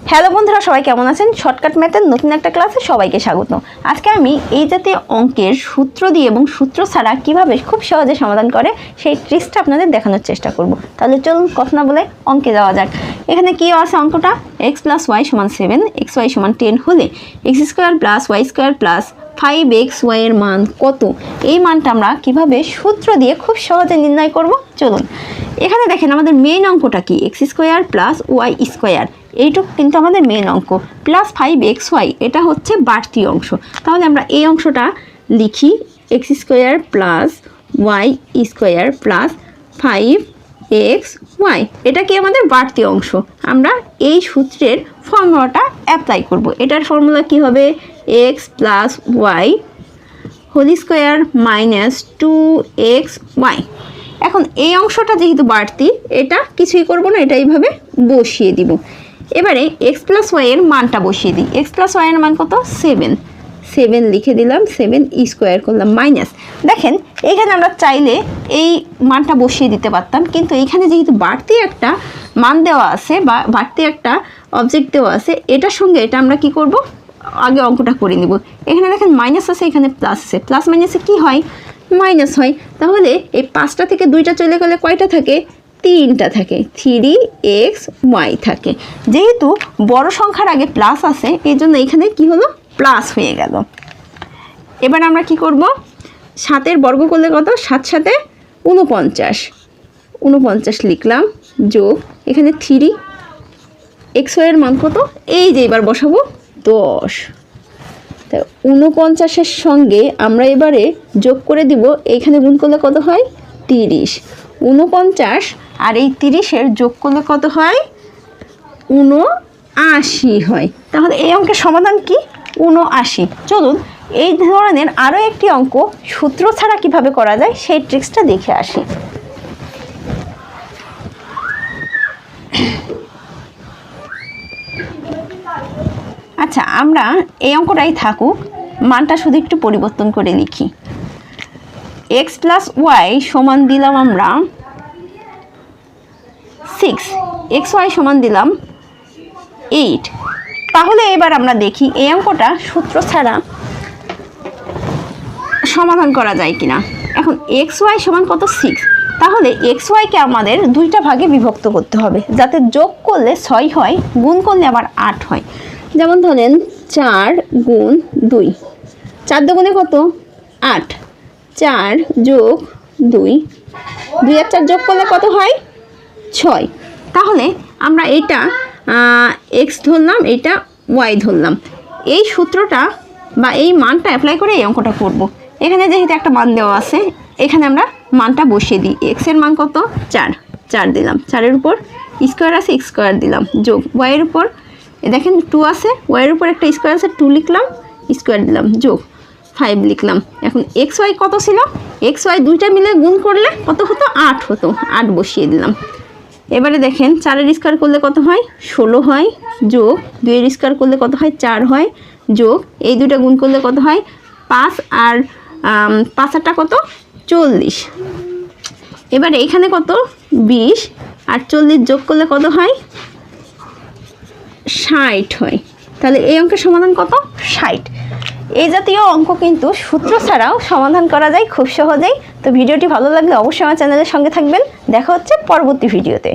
Hello বন্ধুরা, সবাই কেমন আছেন? শর্টকাট ম্যাথের নতুন একটা ক্লাসে সবাইকে স্বাগত। আজকে আমি এই জাতীয় অঙ্কের সূত্র দিয়ে এবং সূত্র ছাড়া কীভাবে খুব সহজে সমাধান করে সেই ট্রিক্সটা আপনাদের দেখানোর চেষ্টা করব। তাহলে চলুন কথা না বলে অঙ্কে যাওয়া যাক। এখানে কী আছে অঙ্কটা? এক্স প্লাস ওয়াই সমান সেভেন এক্স ওয়াই সমান টেন হলে X square plus Y square plus five X ওয়াইয়ের মান কত? এই মানটা আমরা কীভাবে সূত্র দিয়ে খুব সহজে নির্ণয় করব? চলুন। এখানে দেখেন আমাদের মেইন অঙ্কটা কি? X square plus Y square এইটুকু কিন্তু আমাদের মেন অঙ্ক। প্লাস ফাইভ এক্স ওয়াই এটা হচ্ছে বাড়তি অংশ। তাহলে আমরা এই অংশটা লিখি X square plus Y square plus five X Y এটা কি আমাদের বাড়তি অংশ? আমরা এই সূত্রের ফর্মুলাটা অ্যাপ্লাই করব। এটার ফর্মুলা কি হবে? X plus Y whole square minus two X Y এখন এই অংশটা যেহেতু বাড়তি, এটা কিছুই করব না, এটা এইভাবে বসিয়ে দিব। এবারে এক্স প্লাস ওয়াইয়ের মানটা বসিয়ে দিই। এক্স প্লাস ওয়াইয়ের মান কত? সেভেন সেভেন লিখে দিলাম সেভেন স্কোয়ার করলাম মাইনাস দেখেন, এখানে আমরা চাইলে এই মানটা বসিয়ে দিতে পারতাম, কিন্তু এখানে যেহেতু বাড়তি একটা মান দেওয়া আছে বা বাড়তি একটা অবজেক্ট দেওয়া আছে, এটার সঙ্গে এটা আমরা কি করব? আগে অঙ্কটা করে নিব। এখানে দেখেন মাইনাস আছে, এখানে প্লাস আছে। প্লাস মাইনাসে কি হয়? মাইনাস হয়। তাহলে এই পাঁচটা থেকে দুইটা চলে গেলে কয়টা থাকে? তিনটা থাকে, থ্রি এক্স ওয়াই থাকে। যেহেতু বড় সংখ্যার আগে প্লাস আছে এই জন্য এখানে কি হলো? প্লাস হয়ে গেল। এবার আমরা কি করব? সাতের বর্গ করলে কত? সাত সাথে উনপঞ্চাশ উনপঞ্চাশ লিখলাম, যোগ, এখানে থ্রি এক্স ওয়ের মান কত? এই যে এবার বসাবো, দশ। তা উনপঞ্চাশের সঙ্গে আমরা এবারে যোগ করে দিব এইখানে গুণ করলে কত হয়? তিরিশ। উনপঞ্চাশ আর এই তিরিশের যোগ করলে কত হয়? উনআশি হয়। তাহলে এই অঙ্কের সমাধান কি? উনআশি চলুন, এই ধরনের আরও একটি অঙ্ক সূত্র ছাড়া কীভাবে করা যায় সেই ট্রিক্সটা দেখে আসি। আচ্ছা আমরা এই অঙ্কটাই থাকুক, মানটা শুধু একটু পরিবর্তন করে লিখি। এক্স প্লাস ওয়াই সমান দিলাম আমরা সিক্স এক্স ওয়াই সমান দিলাম এইট তাহলে এবার আমরা দেখি এই অঙ্কটা সূত্র ছাড়া সমাধান করা যায় কিনা। এখন এক্স ওয়াই সমান কত সিক্স তাহলে এক্স ওয়াইকে আমাদের দুইটা ভাগে বিভক্ত করতে হবে, যাতে যোগ করলে ছয় হয়, গুণ করলে আবার আট হয়। যেমন ধরেন চার গুণ দুই। চার দুগুণে কত? আট। চার যোগ দুই। দুই আর চার যোগ করলে কত হয়? ছয়। তাহলে আমরা এটা এক্স ধরলাম, এটা ওয়াই ধরলাম। এই সূত্রটা বা এই মানটা অ্যাপ্লাই করে এই অঙ্কটা করব। এখানে যেহেতু একটা মান দেওয়া আছে, এখানে আমরা মানটা বসিয়ে দিই। এক্সের মান কত? চার। চার দিলাম। চারের উপর স্কোয়ার আছে স্কোয়ার দিলাম। যোগ ওয়াইয়ের উপর। দেখেন টু আছে। ওয়াইয়ের উপর একটা স্কোয়ার আছে টু লিখলাম স্কোয়ার দিলাম। যোগ ফাইভ লিখলাম। এখন এক্স ওয়াই কত ছিল? এক্স ওয়াই দুইটা মিলে গুণ করলে কত হতো? আট হতো। আট বসিয়ে দিলাম। এবারে দেখেন, চারের স্কোয়ার করলে কত হয়? ষোলো হয়। যোগ, দুইয়ের স্কোয়ার করলে কত হয়? চার হয়। যোগ, এই দুটা গুণ করলে কত হয়? পাঁচ আর পাঁচ কত? চল্লিশ। এবার এইখানে কত? বিশ। আর চল্লিশ যোগ করলে কত হয়? ষাট হয়। তাহলে এই অঙ্কের সমাধান কত? ষাট। এই জাতীয় অঙ্ক কিন্তু সূত্র ছাড়াও সমাধান করা যায় খুব সহজেই। তো ভিডিওটি ভালো লাগলে অবশ্যই আমার চ্যানেলের সঙ্গে থাকবেন। দেখা হচ্ছে পরবর্তী ভিডিওতে।